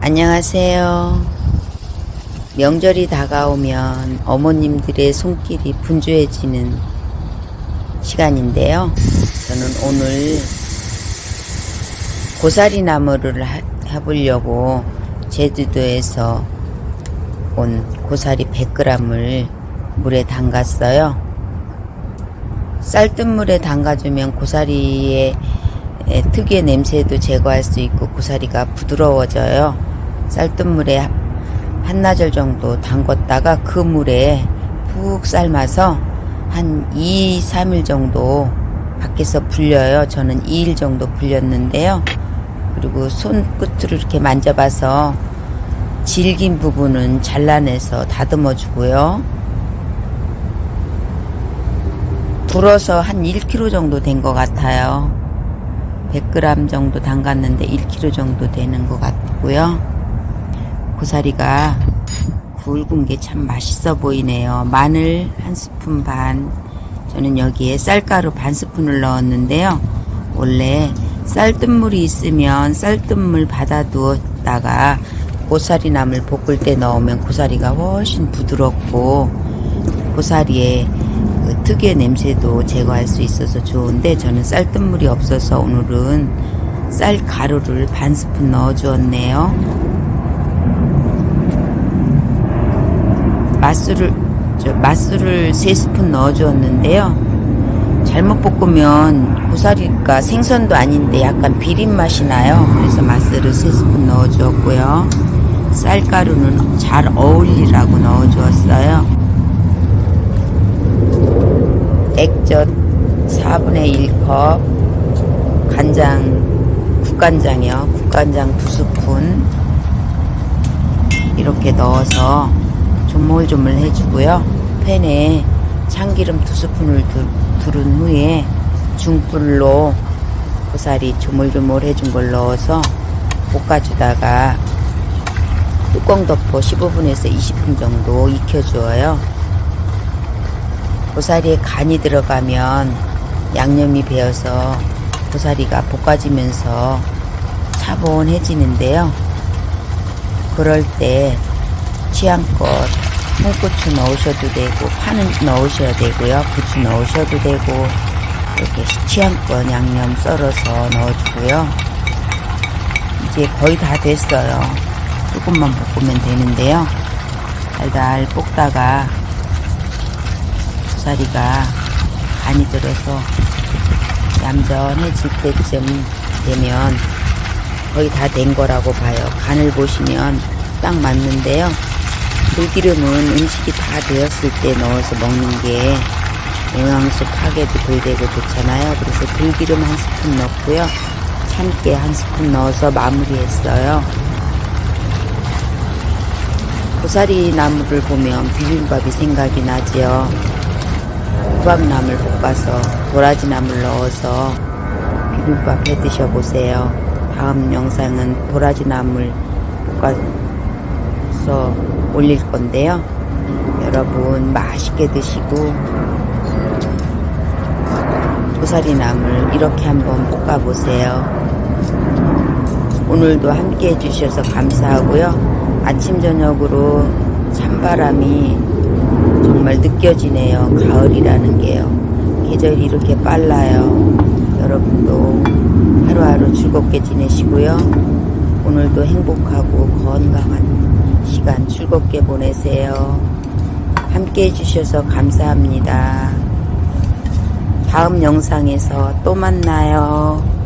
안녕하세요. 명절이 다가오면 어머님들의 손길이 분주해지는 시간인데요. 저는 오늘 고사리 나무를 하- 해보려고 제주도에서 온 고사리 100g을 물에 담갔어요. 쌀뜨물에 담가주면 고사리의 에, 특유의 냄새도 제거할 수 있고 고사리가 부드러워져요. 쌀뜨물에 한나절 정도 담궜다가 그 물에 푹 삶아서 한 2, 3일 정도 밖에서 불려요. 저는 2일 정도 불렸는데요. 그리고 손끝으로 이렇게 만져봐서 질긴 부분은 잘라내서 다듬어 주고요. 불어서 한 1kg 정도 된 것 같아요. 100g 정도 담갔는데 1kg 정도 되는 것 같고요. 고사리가 굵은 게 참 맛있어 보이네요. 마늘 한 스푼 반. 저는 여기에 쌀가루 반 스푼을 넣었는데요. 원래 쌀뜨물이 있으면 쌀뜨물 받아두었다가 고사리 나물 볶을 때 넣으면 고사리가 훨씬 부드럽고 고사리에 그 특유의 냄새도 제거할 수 있어서 좋은데 저는 쌀뜨물이 없어서 오늘은 쌀 가루를 반 스푼 넣어 주었네요. 맛술을 저 맛술을 세 스푼 넣어 주었는데요. 잘못 볶으면 고사리가 생선도 아닌데 약간 비린 맛이 나요. 그래서 맛술을 세 스푼 넣어 주었고요. 쌀가루는 잘 어울리라고 넣어 주었어요. 액젓 4분의 1컵, 간장, 국간장이요. 국간장 2스푼. 이렇게 넣어서 조물조물 해주고요. 팬에 참기름 2스푼을 두른 후에 중불로 고사리 조물조물 해준 걸 넣어서 볶아주다가 뚜껑 덮어 15분에서 20분 정도 익혀주어요. 고사리에 간이 들어가면 양념이 배어서 고사리가 볶아지면서 차분해지는데요. 그럴 때 취향껏 홍고추 넣으셔도 되고 파는 넣으셔야 되고요. 부추 넣으셔도 되고 이렇게 취향껏 양념 썰어서 넣어주고요. 이제 거의 다 됐어요. 조금만 볶으면 되는데요. 달달 볶다가 고사리가 간이 들어서 얌전해질 때쯤 되면 거의 다 된 거라고 봐요. 간을 보시면 딱 맞는데요. 들기름은 음식이 다 되었을 때 넣어서 먹는 게 영양소 파괴도 덜 되고 좋잖아요. 그래서 들기름 한 스푼 넣고요. 참깨 한 스푼 넣어서 마무리했어요. 고사리 나물을 보면 비빔밥이 생각이 나지요. 호박나물 볶아서 도라지 나물 넣어서 비빔밥 해 드셔보세요. 다음 영상은 도라지 나물 볶아 서 올릴 건데요. 여러분 맛있게 드시고 고사리 나물 이렇게 한번 볶아보세요. 오늘도 함께 해주셔서 감사하고요. 아침 저녁으로 찬바람이 정말 느껴지네요. 가을이라는 게요. 계절이 이렇게 빨라요. 여러분도 하루하루 즐겁게 지내시고요. 오늘도 행복하고 건강한 시간 즐겁게 보내세요. 함께 해주셔서 감사합니다. 다음 영상에서 또 만나요.